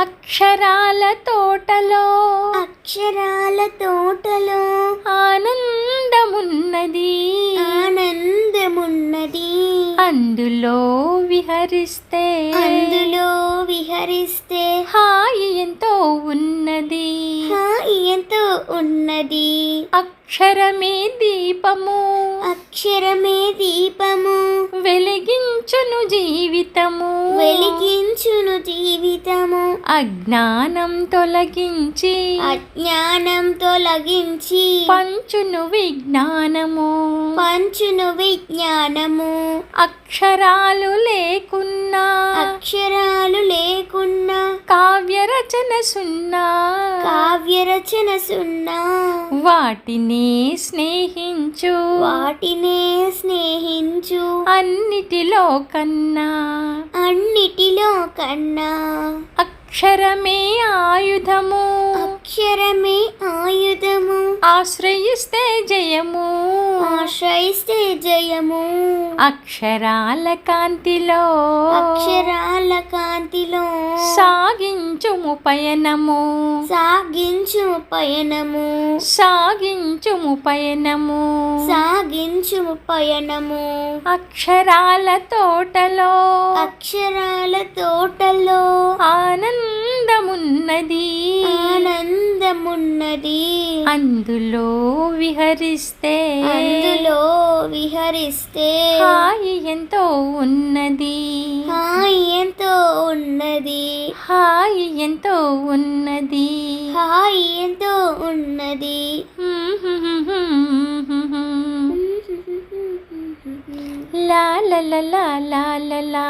అక్షరాల తోటలో. అక్షరాల తోటలో. ఆనందమున్నది. ఆనందమున్నది. అందులో విహరిస్తే. అందులో విహరిస్తే. హాయి ఎంతో ఉన్నది. హాయి ఎంతో ఉన్నది. అక్షరమే దీపము. అక్షరమే దీపము. వెలిగించును జీవితము. వెలిగించును జీవితము. అజ్ఞానం తొలగించి అజ్ఞానం తొలగించి పంచును విజ్ఞానము. పంచును విజ్ఞానము. అక్షరాలు లేకున్నా. అక్షరాలు లేకున్నా. కావ్య రచన సున్నా. కావ్య రచన సున్నా. వాటిని స్నేహించు. వాటినే స్నేహించు. అన్నిటిలో కన్నా. అన్నిటిలో కన్నా. అక్షరమే ఆయుధము. అక్షరమే ఆయుధము. ఆశ్రయిస్తే జయము. ఆశ్రయిస్తే జయము. అక్షరాల కాంతిలో. అక్షరాల కాంతిలో. సాగించుము పయనము. సాగించు పయనము. సాగించుము పయనము. సాగించు పయనము. అక్షరాల తోటలో. అక్షరాల తోటలో ఉన్నది ఆనందమున్నది అందులో విహరిస్తే అందులో విహరిస్తే హాయి ఎంతో ఉన్నది హాయి ఎంతో ఉన్నది హాయి ఎంతో ఉన్నది హాయి ఎంతో ఉన్నది లా లా లా లా లా